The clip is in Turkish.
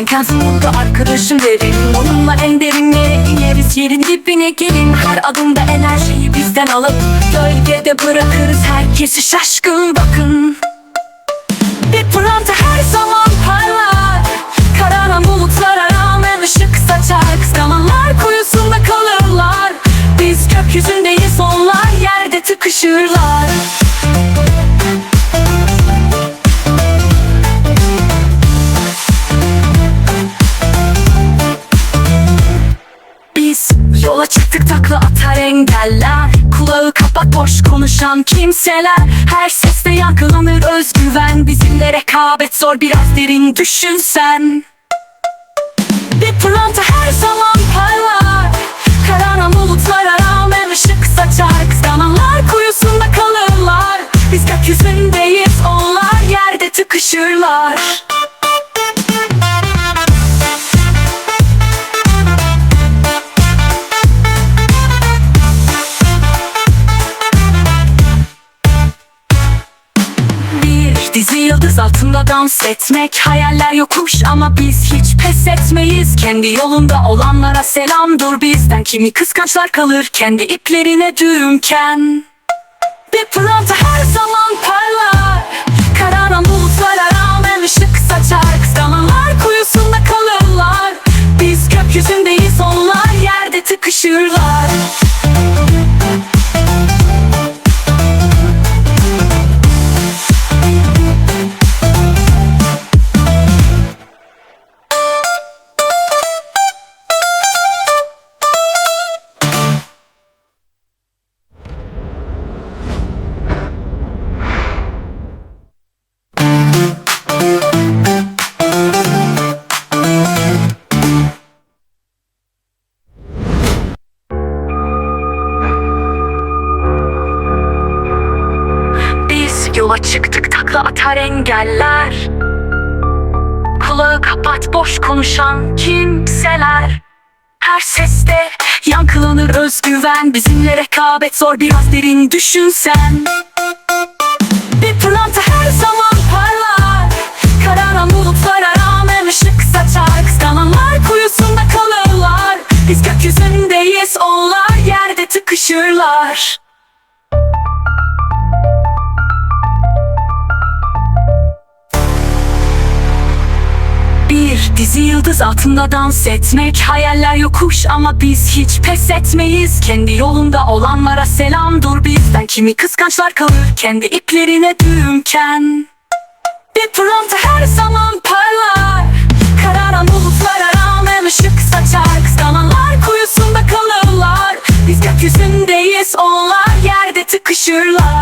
Ben Kazım mutlu arkadaşım derim. Onunla en derinlere ineriz. Yerin dibine gelin. Her adımda enerjiyi bizden alıp Gölgede bırakırız. Herkesi şaşkın bakın. Bir pırlanta yola çıktık takla atar engeller. Kulağı kapat boş konuşan kimseler. Her seste yankılanır özgüven. Bizimle rekabet zor biraz derin düşünsen. Bir pırlanta her zaman parlar. Kararan bulutlara rağmen ışık saçar. Kıskananlar kuyusunda kalırlar. Biz gökyüzündeyiz onlar yerde tıkışırlar dizi yıldız altında dans etmek Hayaller yokuş ama biz hiç pes etmeyiz. Kendi yolunda olanlara selam dur bizden. Kimi kıskançlar kalır kendi iplerine düğümken yola çıktık takla atar engeller. Kulağı kapat boş konuşan kimseler. Her seste yankılanır özgüven. Bizimle rekabet zor biraz derin düşünsen Bir pırlanta her zaman parlar. Kararan bulutlara rağmen ışık saçar. Kıskananlar kuyusunda kalırlar. Biz gökyüzündeyiz onlar yerde tıkışırlar Bir dizi yıldız altında dans etmek Hayaller yokuş ama biz hiç pes etmeyiz. Kendi yolunda olanlara selam dur bizden. Kimi kıskançlar kalır kendi iplerine düğümken. Bir pırlanta her zaman parlar. Kararan bulutlara rağmen ışık saçar. Kıskananlar kuyusunda kalırlar. Biz gökyüzündeyiz onlar yerde tıkışırlar